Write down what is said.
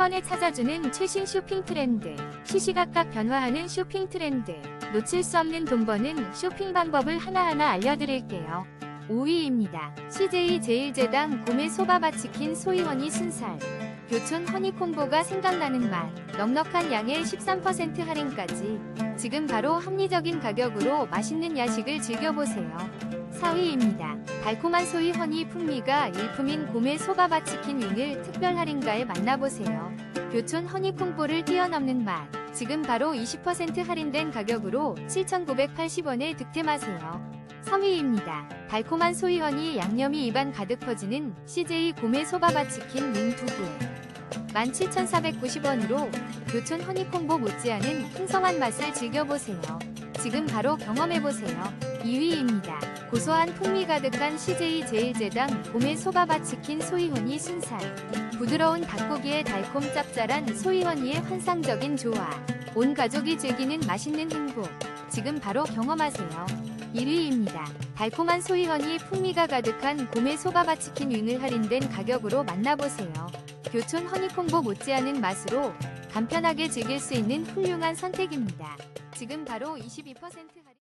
번에 찾아주는 최신 쇼핑 트렌드, 시시각각 변화하는 쇼핑 트렌드, 놓칠 수 없는 돈 버는 쇼핑 방법을 하나하나 알려드릴게요. 5위입니다. CJ 제일제당 고메 소바바 치킨 소이원이 순살. 교촌 허니콤보가 생각나는 맛. 넉넉한 양의 13% 할인까지. 지금 바로 합리적인 가격으로 맛있는 야식을 즐겨보세요. 4위입니다. 달콤한 소이 허니 풍미가 일품인 고메 소바바 치킨 윙을 특별 할인가에 만나보세요. 교촌 허니 콩보를 뛰어넘는 맛. 지금 바로 20% 할인된 가격으로 7,980원에 득템하세요. 3위입니다. 달콤한 소이 허니 양념이 입안 가득 퍼지는 CJ 고메 소바바 치킨 윙 두부에 17,490원으로 교촌 허니콤보 못지않은 풍성한 맛을 즐겨보세요. 지금 바로 경험해보세요. 2위입니다. 고소한 풍미 가득한 CJ 제일제당 고메 소바바 치킨 소이허니 순살 부드러운 닭고기에 달콤 짭짤한 소이허니의 환상적인 조화 온 가족이 즐기는 맛있는 행복 지금 바로 경험하세요. 1위입니다. 달콤한 소이허니 풍미가 가득한 고메 소바바 치킨 윙을 할인된 가격으로 만나보세요. 교촌 허니콤보 못지않은 맛으로 간편하게 즐길 수 있는 훌륭한 선택입니다. 지금 바로 22% 할인